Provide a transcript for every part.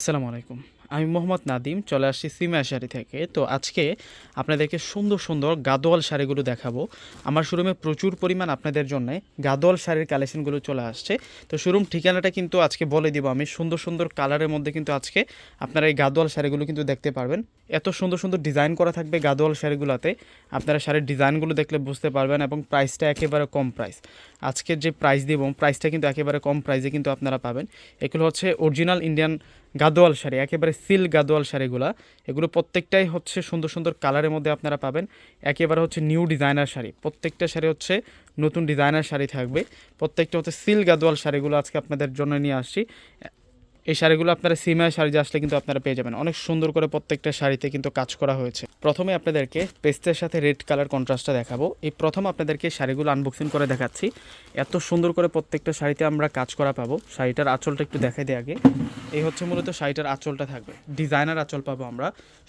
আসসালামু আলাইকুম আমি মোহাম্মদ নাদিম, চলে আসছি সিমা শাড়ি থেকে। তো আজকে আপনাদেরকে সুন্দর সুন্দর গাদোয়াল শাড়িগুলো দেখাবো। আমার শোরুমে প্রচুর পরিমাণ আপনাদের জন্য গাদোয়াল শাড়ির কালেকশনগুলো চলে আসছে। তো শোরুম ঠিকানাটা কিন্তু আজকে বলে দিব আমি। সুন্দর সুন্দর কালারের মধ্যে কিন্তু আজকে আপনারা এই গাদোয়াল শাড়িগুলো কিন্তু দেখতে পারবেন। এত সুন্দর সুন্দর ডিজাইন করা থাকবে গাদোয়াল শাড়িগুলোতে। আপনারা শাড়ির ডিজাইনগুলো দেখলে বুঝতে পারবেন এবং প্রাইসটা একেবারে কম প্রাইস। আজকের যে প্রাইস দিব, প্রাইসটা কিন্তু একেবারে কম প্রাইসে কিন্তু আপনারা পাবেন। এগুলো হচ্ছে অরিজিনাল ইন্ডিয়ান গাদোয়াল শাড়ি, একেবারে সিল গাদোয়াল শাড়িগুলা, এগুলো প্রত্যেকটাই হচ্ছে সুন্দর সুন্দর কালারের মধ্যে আপনারা পাবেন। একেবারে হচ্ছে নিউ ডিজাইনার শাড়ি। প্রত্যেকটা শাড়ি হচ্ছে নতুন ডিজাইনার শাড়ি থাকবে। প্রত্যেকটা হচ্ছে সিল গাদোয়াল শাড়িগুলো আজকে আপনাদের জন্য নিয়ে আসছি। এই শাড়িগুলো আপনারা সিমায় শাড়ি আসলে কিন্তু আপনারা পেয়ে যাবেন। অনেক সুন্দর করে প্রত্যেকটা শাড়িতে কিন্তু কাজ করা হয়েছে। প্রথমে আপনাদেরকে পেস্টের সাথে রেড কালার কন্ট্রাস্টটা দেখাবো। এই প্রথম আপনাদেরকে শাড়িগুলো আনবক্সিং করে দেখাচ্ছি। এত সুন্দর করে প্রত্যেকটা শাড়িতে আমরা কাজ করা পাবো। শাড়িটার আঁচলটা একটু দেখাই দিই আগে। এই হচ্ছে মূলত শাড়িটার আঁচলটা থাকবে। ডিজাইনার আঁচল পাবো আমরা।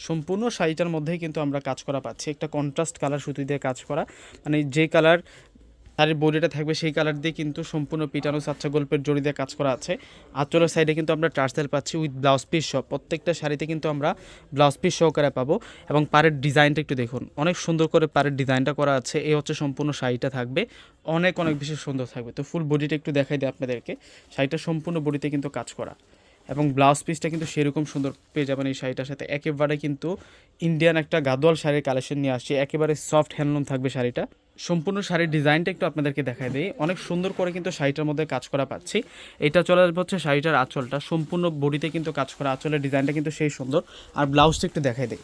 সম্পূর্ণ শাড়িটার মধ্যেই কিন্তু আমরা কাজ করা পাচ্ছি। একটা কন্ট্রাস্ট কালার সুতি দিয়ে কাজ করা। মানে যে কালার শাড়ির বডিটা থাকবে সেই কালার দিয়ে কিন্তু সম্পূর্ণ পিটানো সাচ্চা গল্পের জড়ি দিয়ে কাজ করা আছে। আঁচলের সাইডে কিন্তু আমরা টার্সেল পাচ্ছি উইথ ব্লাউজ পিস সহ। প্রত্যেকটা শাড়িতে কিন্তু আমরা ব্লাউজ পিস সহকারে পাবো এবং পাড়ের ডিজাইনটা একটু দেখুন। অনেক সুন্দর করে পাড়ের ডিজাইনটা করা আছে। এই হচ্ছে সম্পূর্ণ শাড়িটা থাকবে। অনেক অনেক বেশি সুন্দর থাকবে। তো ফুল বডিটা একটু দেখাই দিই আপনাদেরকে। শাড়িটা সম্পূর্ণ বডিতে কিন্তু কাজ করা। এবং ব্লাউজ পিসটা কিন্তু সেরকম সুন্দর পেয়ে যাবেন এই শাড়িটার সাথে। একেবারে কিন্তু ইন্ডিয়ান একটা গাদোয়াল শাড়ির কালেকশন নিয়ে আসছি। একেবারে সফট হ্যান্ডলুম থাকবে শাড়িটা। সম্পূর্ণ শাড়ির ডিজাইনটা একটু আপনাদেরকে দেখাই দিই। অনেক সুন্দর করে কিন্তু শাড়িটার মধ্যে কাজ করা পাচ্ছি। এটা চলে আসবে হচ্ছে শাড়িটার আঁচলটা। সম্পূর্ণ বডিতে কিন্তু কাজ করা, আঁচলের ডিজাইনটা কিন্তু সেই সুন্দর। আর ব্লাউজটা একটু দেখাই দিই।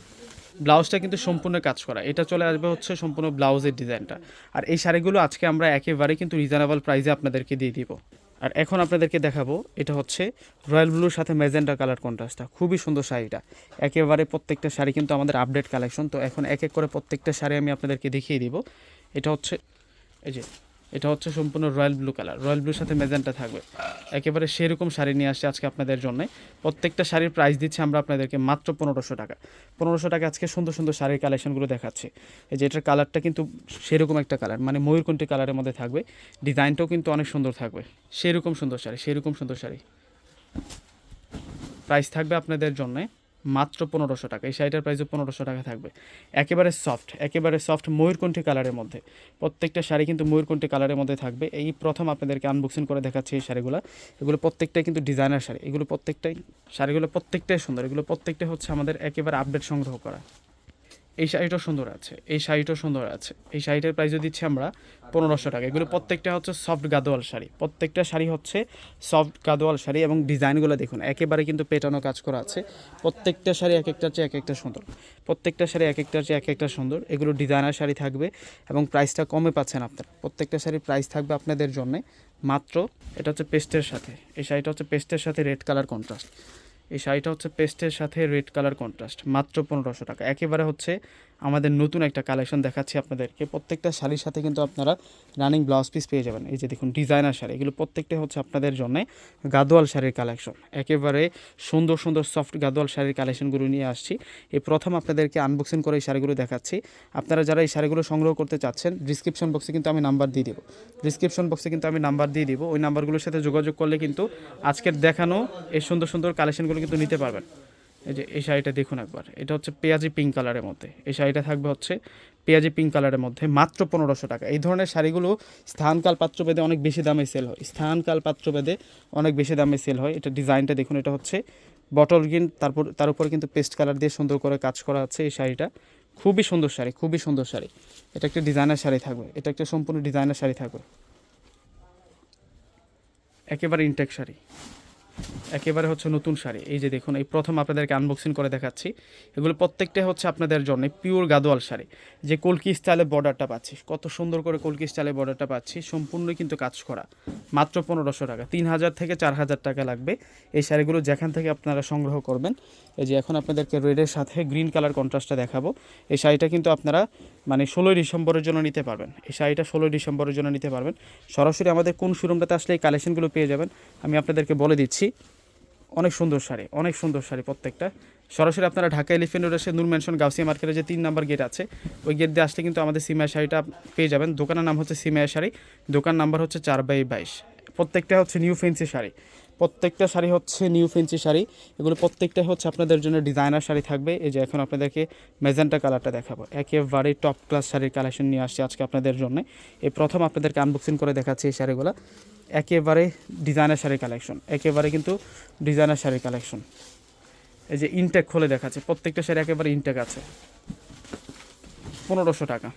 ব্লাউজটা কিন্তু সম্পূর্ণ কাজ করা। এটা চলে আসবে হচ্ছে সম্পূর্ণ ব্লাউজের ডিজাইনটা। আর এই শাড়িগুলো আজকে আমরা একেবারে কিন্তু রিজনেবল প্রাইসে আপনাদেরকে দিয়ে দিব। আর এখন আপনাদেরকে দেখাবো, এটা হচ্ছে রয়্যাল ব্লুর সাথে ম্যাজেন্ডা কালার কন্ট্রাস্টটা। খুবই সুন্দর শাড়িটা। একেবারে প্রত্যেকটা শাড়ি কিন্তু আমাদের আপডেট কালেকশন। তো এখন এক এক করে প্রত্যেকটা শাড়ি আমি আপনাদেরকে দেখিয়ে দিব। এটা হচ্ছে, এই যে এটা হচ্ছে সম্পূর্ণ রয়্যাল ব্লু কালার। রয়্যাল ব্লুর সাথে মেজেন্টা থাকবে। একেবারে সেরকম শাড়ি নিয়ে আসছে আজকে আপনাদের জন্য। প্রত্যেকটা শাড়ির প্রাইস দিচ্ছে আমরা আপনাদেরকে মাত্র পনেরোশো টাকা। পনেরোশো টাকা আজকে সুন্দর সুন্দর শাড়ির কালেকশনগুলো দেখাচ্ছে। এই যে এটার কালারটা কিন্তু সেরকম একটা কালার মানে ময়ূরকণ্ঠী কালারের মধ্যে থাকবে। ডিজাইনটাও কিন্তু অনেক সুন্দর থাকবে। সেরকম সুন্দর শাড়ি, সেরকম সুন্দর শাড়ি। প্রাইস থাকবে আপনাদের জন্য মাত্র পনেরোশো টাকা। এই শাড়িটার প্রাইসও পনেরোশো টাকা থাকবে। একেবারে সফট একেবারে সফট ময়ূরকণ্ঠী কালারের মধ্যে। প্রত্যেকটা শাড়ি কিন্তু ময়ূরকণ্ঠী কালারের মধ্যে থাকবে। এই প্রথম আপনাদেরকে আনবক্সিং করে দেখাচ্ছি এই শাড়িগুলো। এগুলো প্রত্যেকটাই কিন্তু ডিজাইনার শাড়ি। এগুলো প্রত্যেকটাই, শাড়িগুলো প্রত্যেকটাই সুন্দর। এগুলো প্রত্যেকটাই হচ্ছে আমাদের একেবারে আপডেট সংগ্রহ করা। এই শাড়িটাও সুন্দর আছে, এই শাড়িটাও সুন্দর আছে। এই শাড়িটার প্রাইসও দিচ্ছি আমরা পনেরোশো টাকা। এগুলো প্রত্যেকটা হচ্ছে সফট গাদোয়াল শাড়ি। প্রত্যেকটা শাড়ি হচ্ছে সফট গাদোয়াল শাড়ি এবং ডিজাইনগুলো দেখুন, একেবারে কিন্তু পেটানো কাজ করা আছে। প্রত্যেকটা শাড়ি এক একটার চেয়ে এক একটা সুন্দর। প্রত্যেকটা শাড়ি এক একটার চেয়ে এক একটা সুন্দর। এগুলো ডিজাইনার শাড়ি থাকবে এবং প্রাইসটা কমে পাচ্ছেন আপনারা। প্রত্যেকটা শাড়ির প্রাইস থাকবে আপনাদের জন্যে। মাত্র এটা হচ্ছে পেস্টের সাথে। এই শাড়িটা হচ্ছে পেস্টের সাথে রেড কালার কন্ট্রাস্ট এই শাড়িটা হচ্ছে পেস্টের সাথে রেড কালার কন্ট্রাস্ট মাত্র পনেরোশো টাকা। একেবারে হচ্ছে আমাদের নতুন একটা কালেকশন দেখাচ্ছি আপনাদেরকে। প্রত্যেকটা শাড়ির সাথে কিন্তু আপনারা রানিং ব্লাউজ পিস পেয়ে যাবেন। এই যে দেখুন ডিজাইনার শাড়ি, এগুলো প্রত্যেকটা হচ্ছে আপনাদের জন্য গাদোয়াল শাড়ির কালেকশন একেবারে সুন্দর সুন্দর সফট গাদোয়াল শাড়ির কালেকশনগুলো নিয়ে আসছি। এই প্রথম আপনাদেরকে আনবক্সিং করে এই শাড়িগুলো দেখাচ্ছি। আপনারা যারা এই শাড়িগুলো সংগ্রহ করতে চাচ্ছেন ডিসক্রিপশন বক্সে কিন্তু আমি নাম্বার দিয়ে দিব। ডিসক্রিপশন বক্সে কিন্তু আমি নাম্বার দিয়ে দিব। ওই নাম্বারগুলোর সাথে যোগাযোগ করলে কিন্তু আজকের দেখানো এই সুন্দর সুন্দর কালেকশনগুলো কিন্তু নিতে পারবেন। এই যে এই শাড়িটা দেখুন একবার। এটা হচ্ছে পেঁয়াজি পিঙ্ক কালারের মধ্যে। এই শাড়িটা থাকবে হচ্ছে পেঁয়াজি পিঙ্ক কালারের মধ্যে মাত্র পনেরোশো টাকা। এই ধরনের শাড়িগুলো স্থানকাল পাত্রভেদে অনেক বেশি দামে সেল হয়। স্থানকাল পাত্রভেদে অনেক বেশি দামে সেল হয়। এটা ডিজাইনটা দেখুন, এটা হচ্ছে বটল গ্রিন তারপর, তার উপরে কিন্তু পেস্ট কালার দিয়ে সুন্দর করে কাজ করা আছে এই শাড়িটা। খুবই সুন্দর শাড়ি, খুবই সুন্দর শাড়ি। এটা একটা ডিজাইনার শাড়ি থাকবে। এটা একটা সম্পূর্ণ ডিজাইনার শাড়ি থাকবে। একেবারে ইনটেক শাড়ি। একেবারে হচ্ছে নতুন শাড়ি। এই যে দেখুন, এই প্রথম আপনাদেরকে আনবক্সিং করে দেখাচ্ছি। এগুলো প্রত্যেকটাই হচ্ছে আপনাদের জন্য পিওর গাদোয়াল শাড়ি। যে কলকি স্টাইলে বর্ডারটা পাচ্ছি কত সুন্দর করে কলকি স্টাইলে বর্ডারটা পাচ্ছি সম্পূর্ণ কিন্তু কাজ করা। মাত্র পনেরোশো টাকা তিন হাজার থেকে চার হাজার টাকা লাগবে। এই শাড়িগুলো যেখান থেকে আপনারা সংগ্রহ করবেন, এই যে এখন আপনাদেরকে রেডের সাথে গ্রিন কালার কন্ট্রাস্টটা দেখাবো। এই শাড়িটা কিন্তু আপনারা মানে ষোলোই ডিসেম্বরের জন্য নিতে পারবেন। এই শাড়িটা ষোলোই ডিসেম্বরের জন্য নিতে পারবেন। সরাসরি আমাদের কোন শোরুমটাতে আসলে এই কালেকশনগুলো পেয়ে যাবেন, আমি আপনাদেরকে বলে দিচ্ছি। অনেক সুন্দর শাড়ি, অনেক সুন্দর শাড়ি প্রত্যেকটা। সরাসরি আপনারা ঢাকা এলিফেন্ট রোড এসে নূর ম্যানশন গাউসিয়া মার্কেটে যে তিন নাম্বার গেট আছে, ওই গেট দিয়ে আসলে কিন্তু আমাদের সিমায় শাড়িটা পেয়ে যাবেন। দোকানের নাম হচ্ছে সিমায় শাড়ি, দোকান নাম্বার হচ্ছে চার বাই বাইশ। প্রত্যেকটা হচ্ছে নিউ ফেন্সি শাড়ি। প্রত্যেকটা শাড়ি হচ্ছে নিউ ফেন্সি শাড়ি। এগুলো প্রত্যেকটাই হচ্ছে আপনাদের জন্য ডিজাইনার শাড়ি থাকবে। এই যে এখন আপনাদেরকে মেজেন্টা কালারটা দেখাবো। একেবারে টপ ক্লাস শাড়ির কালেকশন নিয়ে আসছি আজকে আপনাদের জন্য। এই প্রথম আপনাদেরকে আনবক্সিং করে দেখাচ্ছি এই শাড়িগুলো। একেবারে ডিজাইনার শাড়ির কালেকশন একেবারে কিন্তু ডিজাইনার শাড়ির কালেকশন এই যে ইনটেক খুলে দেখাচ্ছে। প্রত্যেকটা শাড়ি একেবারে ইনটেক আছে। পনেরোশো টাকা।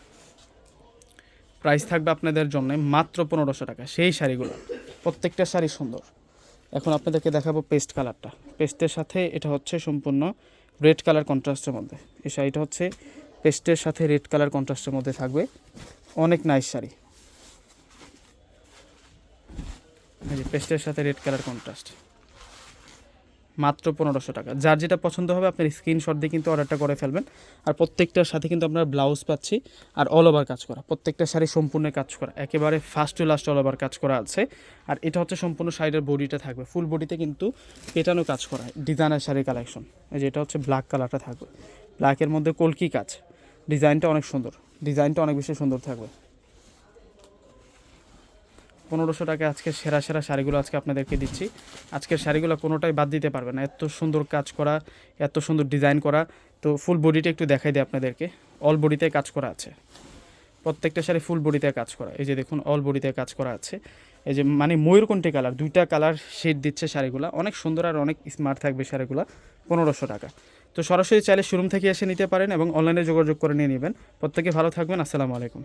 প্রাইস থাকবে আপনাদের জন্য মাত্র পনেরোশো টাকা। সেই শাড়িগুলো। প্রত্যেকটা শাড়ি সুন্দর। এখন আপনাদেরকে দেখাবো পেস্ট কালারটা পেস্টের সাথে এটা হচ্ছে সম্পূর্ণ রেড কালার কন্ট্রাস্টের মধ্যে। এই শাড়িটা হচ্ছে পেস্টের সাথে রেড কালার কন্ট্রাস্টের মধ্যে থাকবে। অনেক নাইস শাড়ি। পেস্টের সাথে রেড কালার কন্ট্রাস্ট মাত্র পনেরোশো টাকা। যার যেটা পছন্দ হবে আপনার স্ক্রিনশট দিয়ে কিন্তু অর্ডারটা করে ফেলবেন। আর প্রত্যেকটার সাথে কিন্তু আপনার ব্লাউজ পাচ্ছি আর অল ওভার কাজ করা। প্রত্যেকটা শাড়ি সম্পূর্ণ কাজ করা। একেবারে first to last all over কাজ করা আছে। আর এটা হচ্ছে সম্পূর্ণ শাড়ির বডিটা থাকবে। ফুল বডিতে কিন্তু পেটানো কাজ করা ডিজাইনার শাড়ির কালেকশন এই যে এটা হচ্ছে ব্ল্যাক কালারটা থাকবে। ব্ল্যাকের মধ্যে কলকি কাজ। ডিজাইনটা অনেক সুন্দর। ডিজাইনটা অনেক বেশি সুন্দর থাকবে। পনেরোশো টাকা আজকে সেরা সেরা শাড়িগুলো আজকে আপনাদেরকে দিচ্ছি। আজকের শাড়িগুলো কোনোটাই বাদ দিতে পারবে না। এত সুন্দর কাজ করা, এত সুন্দর ডিজাইন করা। তো ফুল বডিটা একটু দেখাই দিই আপনাদেরকে। অল বডিতে কাজ করা আছে। প্রত্যেকটা শাড়ি ফুল বডিতে কাজ করা। এই যে দেখুন, অল বডিতে কাজ করা আছে। এই যে মানে ময়ূরকণ্ঠী কালার? দুইটা কালার শেড দিচ্ছে শাড়িগুলো। অনেক সুন্দর আর অনেক স্মার্ট থাকবে শাড়িগুলো। পনেরোশো টাকা। তো সরাসরি চাইলে শোরুম থেকে এসে নিতে পারেন এবং অনলাইনে যোগাযোগ করে নিয়ে নেবেন। প্রত্যেকে ভালো থাকবেন। আসসালামু আলাইকুম।